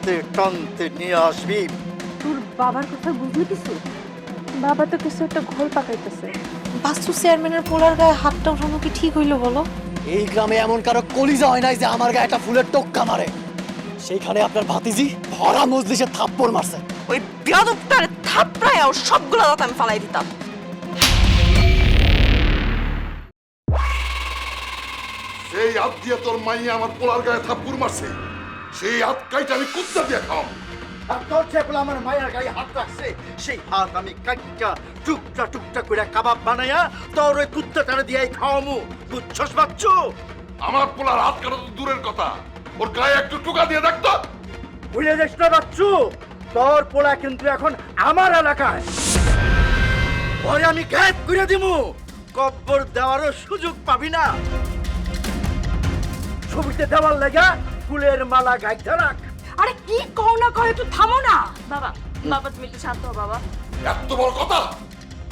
টানতে টানতে নিয়ে আসবি। তোর বাবার কথা বুঝলি কিছু? বাবা তো কিছু একটা ঘোল পাকাইতেছে। বাস্তু চেয়ারম্যানের পোলার গায়ে হাতটা উঠানো কি ঠিক হইল বলো? এই গ্রামে এমন কারও কলিজা হয় নাই যে আমার গায়ে একটা ফুলের টোক্কা মারে। সেইখানে আপনার ভাতিজি ভরা মজলিসে থাপ্পড় মারছে। ওই বিয়াদবটারে থাপড়ায় আর সবগুলো দাঁত আমি ফালাই দিতাম। সেই হাত দিয়ে তোর মাইয়া আমার পোলার গায়ে থাপ্পুর মারছে। সেই হাত কাইটা আমি কুত্তা দিয়ে খাওয়াম আর তোর চেপলা আমার মায়ের গায়ে হাত রাখছে সেই হাত আমি কাটটা টুকটা টুকটা করে কাবাব বানাইয়া তোর ওই কুত্তাটারে দিয়াই খাওয়ামু। বুঝছস বাচ্চু? আমার পোলার হাত কাটা তো দূরের কথা। ওর গায়ে একটু টুকা দিয়ে দেখতো ভুলে যাস না বাচ্চু? তোর পোলা কিন্তু এখন আমার এলাকায়। পরে আমি গায়েব করে দিমু। কব্বর দেওয়ারও সুযোগ পাবি না। ছবিতে দেওয়ার লেগা ফুলের মালা গাইতে রাখ। আরে কি কও না কও একটু থামো না। বাবা বাবা তুমি একটু শান্ত হও বাবা। এত বড় কথা?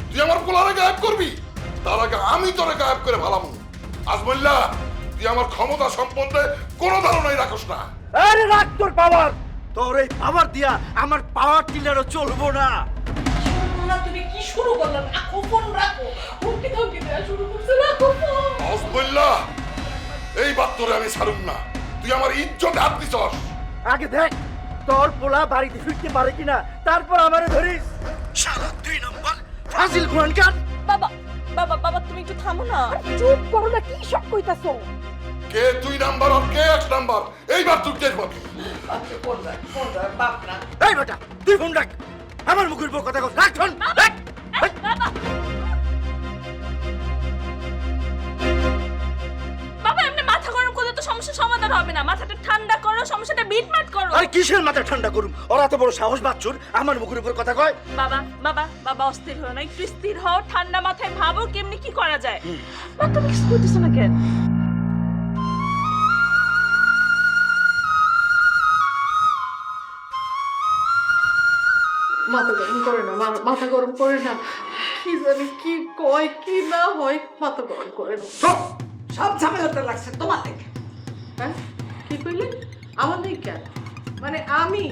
তুই আমার পোলারে গায়েব করবি? তার আগে আমি তোরে গায়েব করে ভালামু। আজমল্লা তুই আমার ক্ষমতা সম্বন্ধে কোনো ধারণাই রাখস না। আরে রাখ তোর পাওয়ার তোর এই পাওয়ার দিয়া আমার পাওয়ার টিলারও চলবো না। তুমি কি শুরু করলে? রাখো ফোন রাখো। হুমকি ধমকি দেওয়া শুরু করছে রাখো ফোন আজমল্লা এই বাদ তোরে আমি ছাড়ুম না। তুই আমার ইজ্জতে হাত দিছস। আগে দেখ তোর পোলা বাড়িতে ফিরতে পারে কিনা তারপর আমারে ধরিস। শালা দুই নম্বর। ফাজিল কুয়ানকার বাবা বাবা বাবা তুমি একটু থামো না। চুপ করো না কি সব কইতাছো? কে দুই নাম্বার আর কে এক নাম্বার? এইবার তুই টের পাবি এই বেটা তুই ফোন রাখ। আমার মুখের উপর কথা কস রাখ ফোন রাখ। বাবা। সমাধান হবে না। মাথাটা ঠান্ডা করো সমস্যাটা মিটমাট করো। আরে কিসের মাথা ঠান্ডা করুম? ওরা তো বড় সাহস বাচ্চুর আমার মুখের উপর কথা কয়। বাবা বাবা বাবা অস্থির হও না একটু স্থির হও ঠান্ডা মাথায় ভাবো কেমনি কি করা যায়। মা তুমি কিছু করতেছো না কেন? মাথা গরম করে না মাথা গরম করে না। কি জানি কি কয় কি না হয় মাথা গরম করে না। সব সব ঝামেলাটা লাগছে তোমার থেকে। হ্যাঁ? কি কইলে? আমার নেই কেন মানে আমি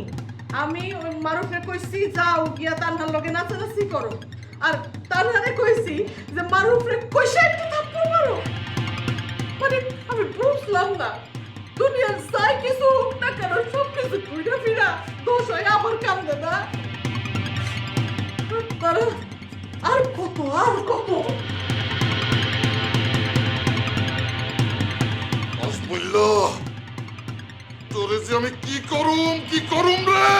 আমি ওই মারুফে কইছি, যাও গিয়া তানহার লগে নাচানাচি করো। আর তানহারে কইছি যে, মারুফরে কইসা একটু থাপ্পড় মারো। মানে আমি বুঝলাম না। দুনিয়ার যাই কিছু হোক না কেন সব কিছু ঘুরে ফিরা, দোষ হয় আমার কান্দে না। আর কত আর কত? আজমল্লা তোরে যে আমি কি করুম কি করুম রে?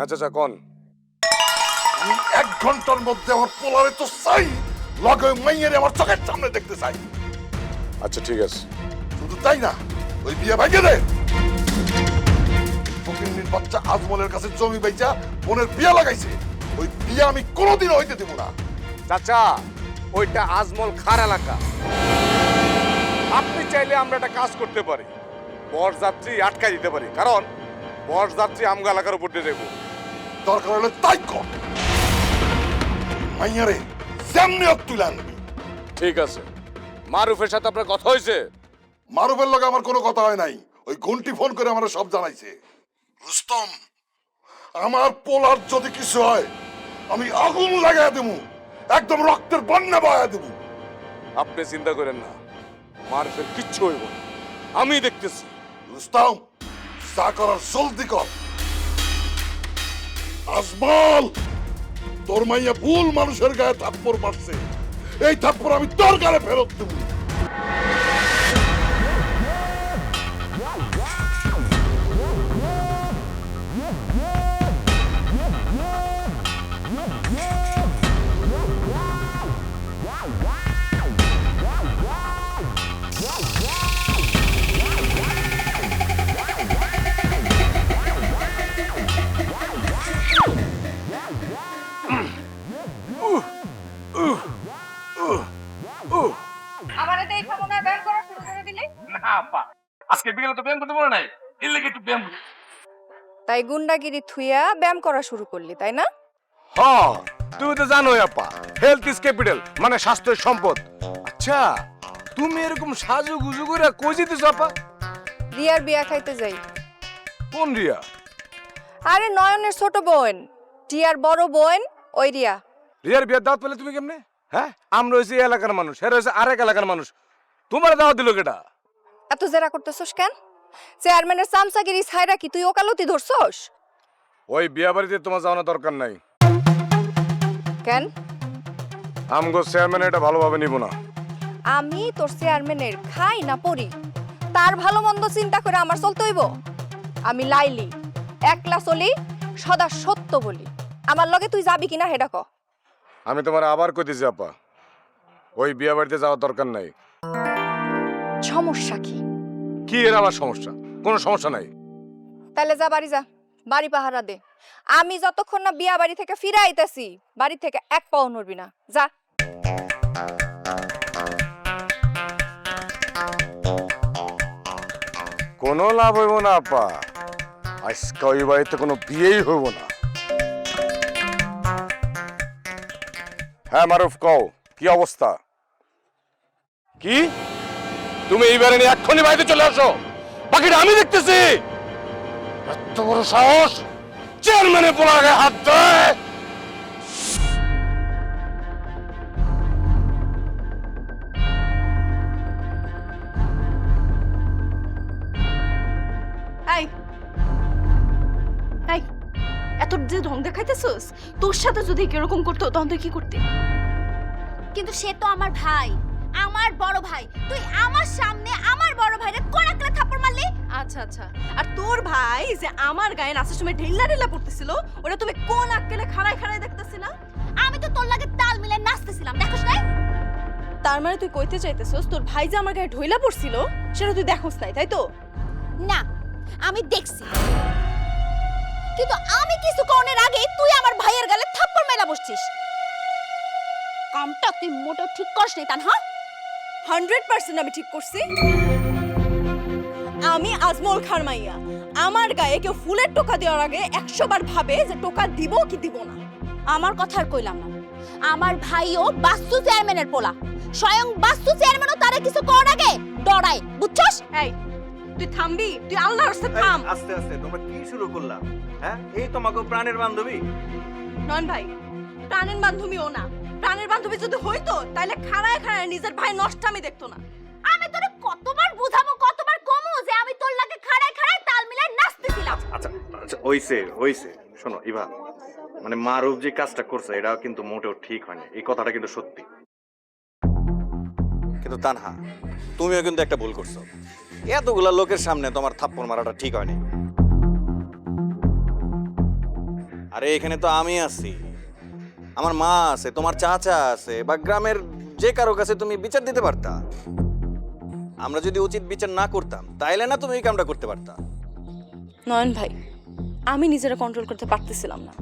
হ্যাঁ চাচা কন। আমি এক ঘণ্টার মধ্যে আমার পোলারে তো চাই। লগে মাইয়েরে আমার চোখের সামনে দেখতে চাই। আচ্ছা ঠিক আছে। শুধু তাই না ওই বিয়ে ভাইকে দে। ফকিন্নির বাচ্চা আজমলের কাছে জমি বেচা বোনের বিয়ে লাগাইছে। ওই বিয়ে আমি কোনোদিন হইতে দেব না। চাচা ওইটা আজমল খার এলাকা। আপনি চাইলে আমরা একটা কাজ করতে পারি। বরযাত্রী আটকাই দিতে পারি। কারণ বরযাত্রী আমগা এলাকার উপর দিয়ে যাব দরকার হলে তাই কর। মাইয়ারে হোক তুলে আনবি। ঠিক আছে। মারুফের সাথে আপনার কথা হয়েছে? মারুফের লগে আমার কোনো কথা হয় নাই। ওই ঘন্টি ফোন করে আমার সব জানাইছে। রুস্তম আমার পোলার যদি কিছু হয় আমি আগুন লাগাই দেবো একদম রক্তের বন্যা বয়া দেবো আপনি চিন্তা করেন না। মারুফের কিচ্ছু হইব আমি দেখতেছি। রুস্তম যা করার জলদি কর। আজমল, তোর মাইয়া ভুল মানুষের গায়ে থাপ্পড় মারছে। এই থাপ্পড় আমি তোর গায়ে ফেরত দেবো। তাই গুন্ডাগিরি থুইয়া ব্যায়াম করা শুরু করলি তাই না? হ্যাঁ তুমি তো জানোই আপা হেলথ ইজ ক্যাপিটাল মানে স্বাস্থ্যের সম্পদ। আচ্ছা তুমি এরকম সাজু গুজু করে কই যেতেছ আপা? রিয়ার বিয়া খাইতে যাই। কোন রিয়া? আরে নয়নের ছোট বোন টিয়ার বড় বোন ওই রিয়া। রিয়ার বিয়ার দাওয়াত পেলে তুমি কেমনে? হ্যাঁ আমরা হয়েছি এলাকার মানুষ হ্যাঁ রয়েছে আরেক এলাকার মানুষ। তোমার দাওয়াত দিল কেটা এত জেরা করতেছস কেন? চেয়ারম্যানের চামচাগিরি ছাইরা কি তুই ওকালতি ধরছস? ওই বিয়া বাড়িতে তোমার যাওয়ানোর দরকার নাই। কেন? আমগো চেয়ারম্যান এটা ভালোভাবে নিব না। আমি তোর চেয়ারম্যানের খাই না পড়ি তার ভালো মন্দ চিন্তা করে আমার চলতে হইব। আমি লাইলি একলা চলি সদা সত্য বলি। আমার লগে তুই যাবি কিনা হেডা ক। আমি তোমার আবার কইতেছি আপা। ওই বিয়া বাড়িতে যাওয়ার দরকার নাই। সমস্যা কি? কি এর আমার সমস্যা? কোনো সমস্যা নাই। তাহলে যা বাড়ি যা। বাড়ি পাহারা দে। আমি যতক্ষণ না বিয়া বাড়ি থেকে ফিরে আইতাছি বাড়ি থেকে এক পাও নড়বি না। যা। কোনো লাভ হইব না আপা। আজকে ওই বাড়িতে কোনো বিয়েই হইব না। হ্যাঁ মারুফ কও কি অবস্থা? কি? তুমি এইবারে নিয়ে এক্ষুনি বাড়িতে চলে আসো। বাকিটা আমি দেখতেছি। এত বড় সাহস। চেয়ারম্যানের পোলার গায়ে হাত দেয়। এত যে ঢং দেখাইতেছস তোর সাথে যদি কীরকম করতো তখন তুই কি করতে? কিন্তু সে তো আমার ভাই। আমার বড় ভাই। তুই আমার সামনে আমার বড় ভাইরে কোন একলা থাপ্পড় মারলি? আচ্ছা আচ্ছা। আর তোর ভাই যে আমার গায়ে নাচার সময় ঢিল্লা ঢিল্লা পড়তেছিল ওটা তুমি কোন আক্কেলে খাড়ায় খাড়ায় দেখতেছিলা? আমি তো তোর লাগে তাল মিলে নাচতেছিলাম দেখোস নাই? তার মানে তুই কইতে চাইতেছস তোর ভাই যে আমার গায়ে ঢইলা পড়ছিল সেটা তুই দেখোস নাই তাই তো? না আমি দেখছি। কিন্তু আমি কিছু করণের আগে তুই আমার ভাইয়ের গালে থাপ্পড় মেলা বসছিস। কামটা তুই মোটেও ঠিক করস নাই তান হ্যাঁ হান্ড্রেড পার্সেন্ট আমি ঠিক করছি। আমি আজমল খান মাইয়া। আমার গায়ে কেউ ফুলের টোকা দেওয়ার আগে একশো বার ভাবে যে টোকা দিব কি দিব না। আমার কথা আর কইলাম না। আমার ভাইও বাস্তু চেয়ারম্যানের পোলা। স্বয়ং বাস্তু চেয়ারম্যানও তারে কিছু করার আগে। ডরায় বুঝছস? এই তুই থামবি? তুই আল্লাহর রাস্তায় থাম। আস্তে আস্তে তোমরা কি শুরু করলা? হ্যাঁ? এই তোমাকে প্রাণের বান্ধবী। নন ভাই প্রাণের বান্ধবীও না। বান্ধবী যদি হইতো তাহলে খাড়ায় খাড়ায় নিজের ভাই নষ্ট আমি দেখতো না। আমি তোরে কতবার বুঝাবো কতবার কমু যে আমি তোর লাগে খাড়ায় খাড়ায় তাল মিলায় নাচতেছিলাম। আচ্ছা আচ্ছা হইছে হইছে। শোনো ইভা মানে মারুফ যে কাজটা করছে এটা কিন্তু মোটেও ঠিক হয়নি। এই কথাটা কিন্তু সত্যি। কিন্তু তানহা তুমিও কিন্তু একটা ভুল করছ। এতগুলা লোকের সামনে তোমার থাপ্পড় মারাটা ঠিক হয়নি। আরে এখানে তো আমি আছি। আমার মা আছে তোমার চাচা আছে বা গ্রামের যে কারও কাছে তুমি বিচার দিতে পারতা। আমরা যদি উচিত বিচার না করতাম তাইলে না তুমি এই কামটা করতে পারতা। নয়ন ভাই আমি নিজেরা কন্ট্রোল করতে পারতেছিলাম না।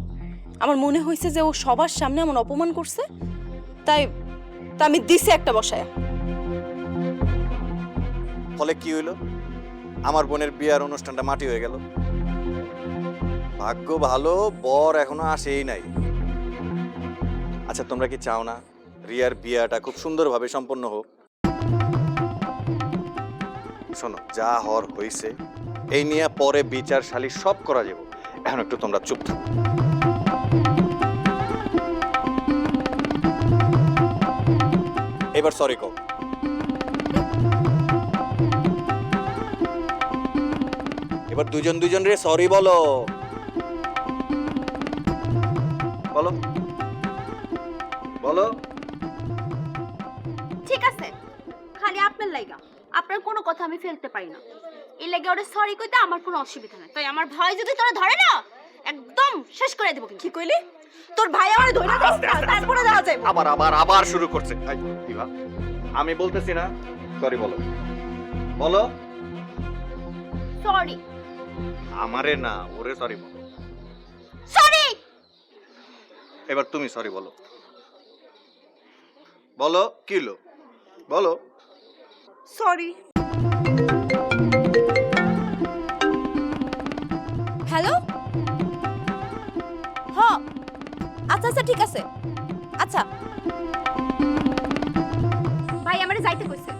আমার মনে হয়েছে যে ও সবার সামনে আমার অপমান করছে তাই তা আমি দিছি একটা বসায়। ফলে কি হইল? আমার বোনের বিয়ার অনুষ্ঠানটা মাটি হয়ে গেল। ভাগ্য ভালো বর এখনও আসেই নাই। আচ্ছা তোমরা কি চাও না? রিয়ার বিয়াটা খুব সুন্দরভাবে সম্পন্ন হোক। শোনো, যা হর হইছে এই নিয়ে পরে বিচার শালি সব করা যাব। এখন একটু তোমরা চুপ থাকো। এবার সরি কো এবার দুজন দুজন রে সরি বলো। বলো। বলো। ঠিক আছে। খালি আপনার লাইগা। আপনার কোনো কথা আমি ফেলতে পারি না। এই লাগে ওরে সরি কইতে আমার কোনো অসুবিধা নাই। তাই আমার ভয় যদি তোরা ধরে না একদম শেষ করে দেবো কি কইলি? তোর ভাই আমার দিস না তারপরে দেখা যাইব। আবার আবার আবার শুরু করছে। বিভা, আমি বলতেছি না সরি বলো। বলো। সরি আমারে না ওরে সরি বলো। সরি এবার তুমি সরি বলো। বলো, কিলো? বলো। সরি হ্যালো হ। আচ্ছা আচ্ছা ঠিক আছে। আচ্ছা। ভাই, আমারে যাইতে কইছে।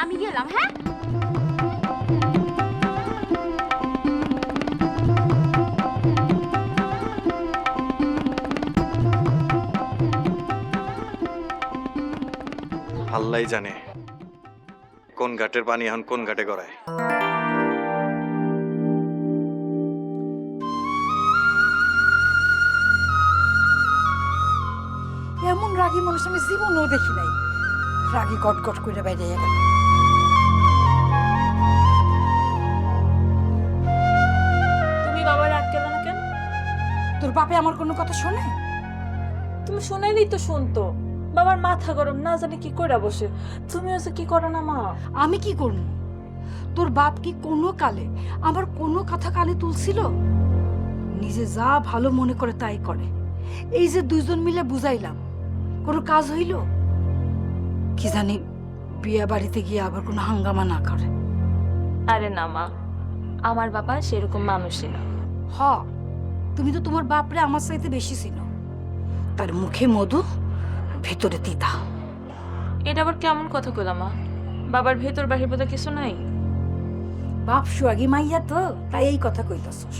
আমি গেলাম হ্যাঁ? আল্লাহ জানে কোন ঘাটের পানি এখন কোন ঘাটে গড়ায়। এমন রাগী মানুষ আমি জীবনেও দেখি নাই। রাগী গট গট করে বাইরে গেল। তুমি বাবার আটকে না কেন? তোর বাপে আমার কোনো কথা শোনে? তুমি শুনাইলি তো শুনতো। বাবার মাথা গরম না জানি কি করে বসে। তুমি হচ্ছে কি করো না মা? আমি কি করব? তোর বাপ কি কোনো কালে আমার কোনো কথা কানে তুলছিল? নিজে যা ভালো মনে করে তাই করে। এই যে দুইজন মিলে বুঝাইলাম কোনো কাজ হইল? কি জানি বিয়ে বাড়িতে গিয়ে আবার কোনো হাঙ্গামা না করে। আরে না মা। আমার বাবা সেরকম মানুষই না। হ তুমি তো তোমার বাপরে আমার চাইতে বেশি ছিল তার মুখে মধু ভেতরে তিতা এটা আবার কেমন কথা কইলা মা? বাবার ভেতর বাহির বোধ কিছু নাই? বাপ সুয়াগি মাইয়া তো তাই এই কথা কইতাছস।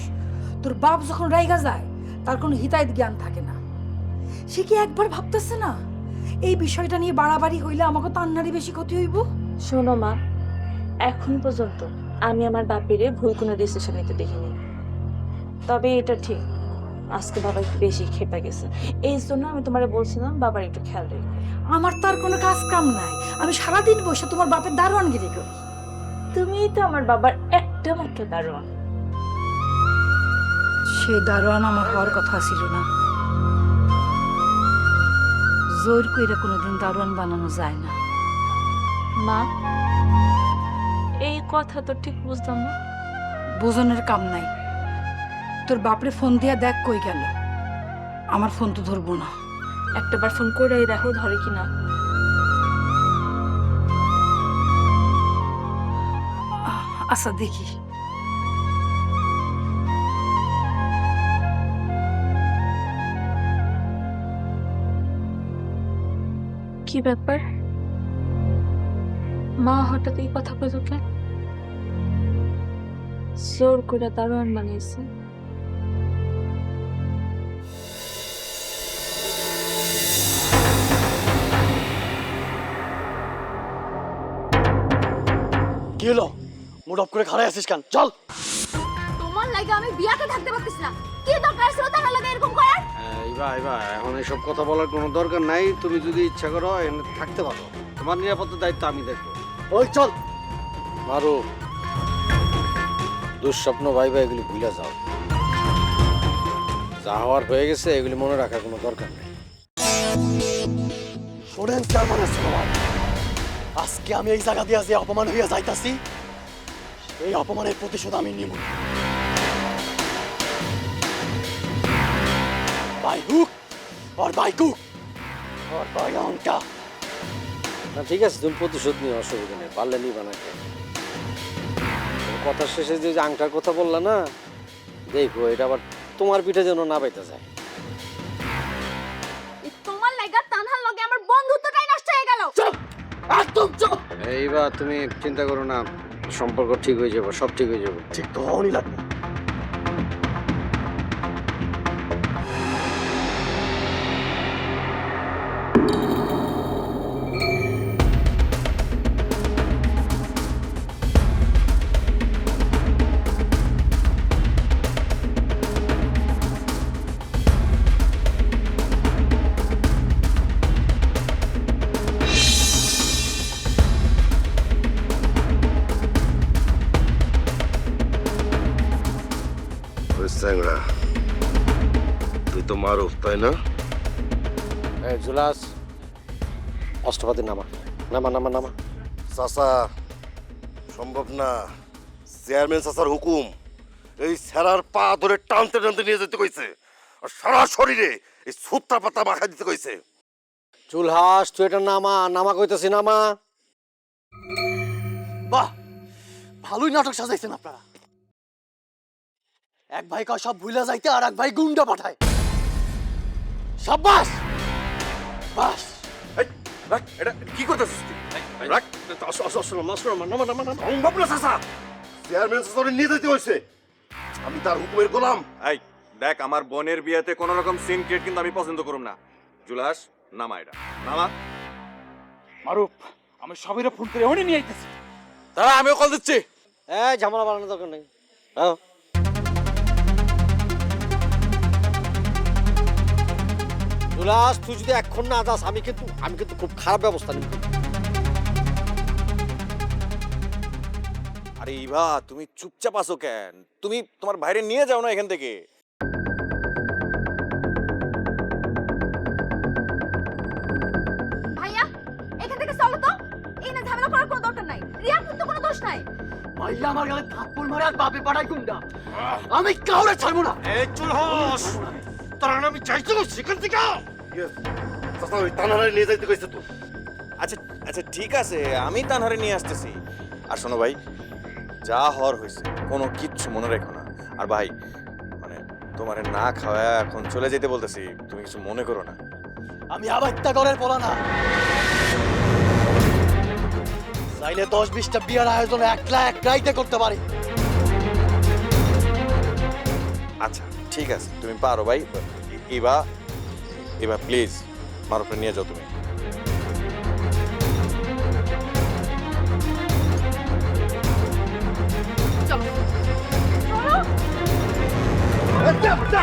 তোর বাপ যখন রাইগা যায় তার কোনো হিতায়ত জ্ঞান থাকে না। সে কি একবার ভাবতেছে না এই বিষয়টা নিয়ে বাড়াবাড়ি হইলে আমাকে তান্নারই বেশি ক্ষতি হইব? শোনো মা এখন পর্যন্ত আমি আমার বাপেরে ভুল কোনো ডিসিশন নিতে দেখিনি। তবে এটা ঠিক আজকে বাবা একটু বেশি খেপে গেছে। এই জন্য আমি তোমারে বলছিলাম বাবার একটু খেয়াল রেখো। আমার তার কোনো কাজ কাম নাই। আমি সারাদিন বসে তোমার বাপের দারোয়ানগিরি করি। তুমি তো আমার বাবার একটা মাত্র দারোয়ান। সে দারোয়ান আমার হওয়ার কথা ছিল না। জোর কইরা কোনোদিন দারোয়ান বানানো যায় না। মা এই কথা তো ঠিক বুঝলাম না। বোঝনের কাম নাই। তোর বাপরে ফোন দিয়া দেখ কই গেল। আমার ফোন তো ধরবো না। একটাবার ফোন করে দেখো ধরে কিনা। আহ, আচ্ছা দেখি। কি ব্যাপার? মা হঠাৎ এই কথা কেন জোর করে দারোয়ান বানিয়েছে। কি হলো মুড অফ করে খাড়াই আছিস কেন? চল। তোমার লাগে আমি বিয়াতে থাকতে পারতেছি না। কি দরকার ছিল তার লাগে এরকম করার? এইবা এইবা এখন এসব কথা বলার কোনো দরকার নাই। তুমি যদি ইচ্ছা করো এখানে থাকতে পারো। তোমার নিরাপত্তার দায়িত্ব আমি দেখব। ওই চল। মারু দুঃস্বপ্ন ভাই ভাই এগুলি ভুলে যাও। যা হওয়ার হয়ে গেছে এগুলি মনে রাখার কোনো দরকার নেই। শোনেন চেয়ারম্যানের সভায় আজকে আমি এই জায়গা দিয়ে যে অপমান হইয়া যাইতাছি এই অপমানের প্রতিশোধ আমি নিব বাই হুক আর বাই কুক আর বাই অঙ্কা না ঠিক আছে তুমি প্রতিশোধ নিয়ে অসুবিধা নেই পারলে নিবা না কথা শেষে যে যে আংটার কথা বললা না, দেখো, এটা আবার তোমার পিঠে যেন না পাইতে যায়। এইবার তুমি চিন্তা করো না সম্পর্ক ঠিক হয়ে যাব সব ঠিক হয়ে যাব। ঠিক তো হওয়ারই লাগবে। স্যাংরা তুই তো মারুফ তাই না? এই জুলাস অষ্টপাতি নামা। নামা নামা নামা। চাচা সম্ভব না। চেয়ারম্যান চাচার হুকুম এই স্যারার পা ধরে টানতে টানতে নিয়ে যেতে কইছে। আর সারা শরীরে এই সুত্রা পাতা মাখা দিতে কইছে। চুলহাস তুই এটা নামা নামা কইতেছি নামা। বাহ ভালোই নাটক সাজাইছেন আপনারা। এক ভাই কয় সব ভুলা যাইতে আর এক ভাই গুন্ডা পাঠায়। সাব্বাস! বাস। এই, রাখ, এটা কি করতেছিস? রাখ। সম্ভব না চাচা! চেয়ারম্যান চাচারে নিয়ে যেতে হইছে। আমি তার হুকুমের গোলাম। এই দেখ আমার বোনের বিয়েতে কোনো রকম সিন ক্রিয়েট কিন্তু আমি পছন্দ করুম না। জুলাস নামা এটা। নামা। মারুফ আমি সবিরে ফোন করে ওনে নিয়ে আইতেছি। দাঁড়া আমিও কল দিচ্ছি। এই ঝামেলা বানানোর দরকার নেই। হ্যাঁ। জুলাস তুই যদি এখন না যাস আমি কিন্তু আমি কিন্তু খুব খারাপ ব্যবস্থা নিব। আরে ইভা তুমি চুপচাপ আসো কেন? তুমি তোমার বাইরে নিয়ে যাও না এখান থেকে। ভাইয়া এখান থেকে চলো তো। এই না ঝামেলা করার কোনো দরকার নাই। রিয়ার তো কোনো দোষ নাই। মাইয়া আমার গালে থাপ্পড় মারে আর বাপে পাঠায় গুন্ডা। আমি কাউরে ছাড়বো না। এই চুল হস তোর আমি চাইছিল সেখান থেকে চাচা ওই নিয়ে যাইতে কইছে তো। আচ্ছা আচ্ছা ঠিক আছে আমি তানহারে নিয়ে আসতেছি। আর শোনো ভাই যা হওয়ার হয়েছে কোনো কিচ্ছু মনে রেখো না। আর ভাই মানে তোমারে না খাওয়া এখন চলে যেতে বলতেছি তুমি কিছু মনে করো না। আমি আবাত্যা করার বলা না চাইলে দশ বিশটা বিয়ার আয়োজন একলা এক রাইতে করতে পারি। আচ্ছা ঠিক আছে তুমি পারো ভাই। এবার এবার প্লিজ মারুফে নিয়ে যাও তুমি। চাচা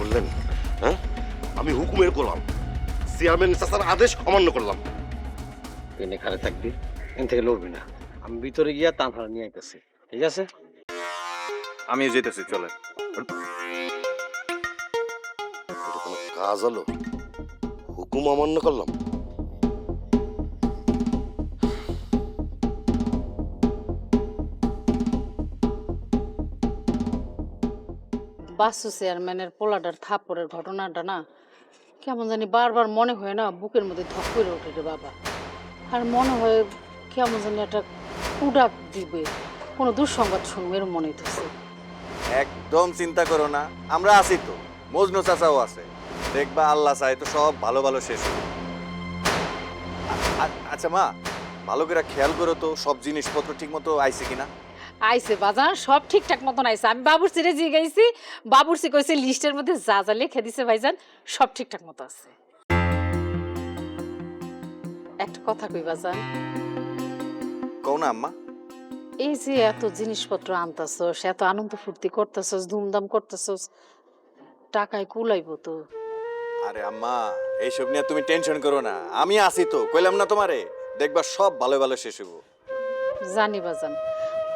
করলেন হ্যাঁ? আমি হুকুমের করলাম। চেয়ারম্যান চাচার আদেশ অমান্য করলাম। এনে খারে থাকবি এন থেকে লড়বি না। আমি ভিতরে গিয়া তানহারা নিয়ে আইতেছি ঠিক আছে? আমি যেতেছি চলে কাজ হলো? হুকুম অমান্য করলাম? বাসু চেয়ারম্যানের পোলাটার থাপ্পড়ের ঘটনাটা না, কেমন জানি বারবার মনে হয় না বুকের মধ্যে ধক করে ওঠে রে বাবা। আর মনে হয় কেমন জানি একটা উডাক দিবে, কোনো দুঃসংবাদ শুনবে এরম মনে হইতেছে একদম চিন্তা করো না, আমরা আছি তো, মজনু চাচাও আছে। দেখবা আল্লাহ চাই তো সব ভালো ভালো শেষ হবে। আচ্ছা মা, ভালো করে খেয়াল করো তো সব জিনিসপত্র ঠিক মতো আইছে কিনা। আইছে বাজার সব ঠিকঠাক মতন আইসে আমি বাবুর্চিরে গেছি বাবুর্চি কইছে লিস্টের মধ্যে যা যা লিখে দিছে ভাইজান সব ঠিকঠাক মতো আছে। একটা কথা কই বাজান। কও না আম্মা। এই যে এত জিনিসপত্র আনতাছস এত আনন্দ ফুর্তি করতেছস ধুমধাম করতেছস টাকায় কুলাইবো তো। আরে আম্মা এইসব নিয়ে তুমি টেনশন করো না। আমি আছি তো কইলাম না তোমারে দেখবা সব ভালো ভালো শেষ হব জানি বাজান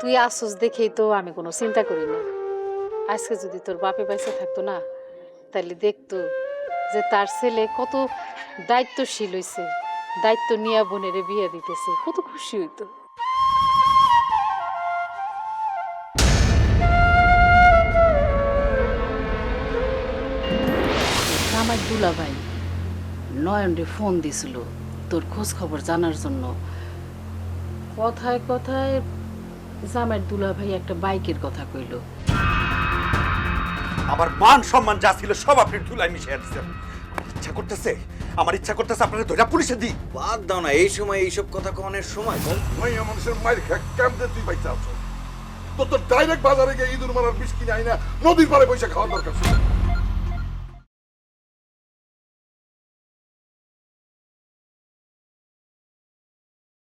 তুই আসুস দেখেই তো আমি কোনো চিন্তা করি না। আজকে যদি তোর বাপে বাইসে থাকতো না, তাহলে দেখতো যে তার ছেলে কত দায়িত্বশীল হয়েছে দায়িত্ব নিয়ে বোনের বিয়ে দিতেছে, কত খুশি হইতো। আমার দুলাভাই নয়নরে ফোন দিছিল তোর খোঁজ খবর জানার জন্য। কথায় কথায় জামাইয়ের দুলাভাই একটা বাইকের কথা কইল। আমার মান সম্মান যা ছিল সব আপনি ধুলাই মিশিয়ে দিচ্ছেন ইচ্ছা করতেছে আমার ইচ্ছা করতেছে আপনাকে ধরে পুলিশে দিই। বাদ দাও না এই সময় এইসব কথা কনের সময় মাইয়া মানুষের মায়ের কেমনে তুই বাইতে আছো? তো তোর ডাইরেক্ট বাজারে গিয়ে ইঁদুর মারার বিষ কিনে আইনা নদীর পাড়ে পয়সা খাওয়ার দরকার ছিল।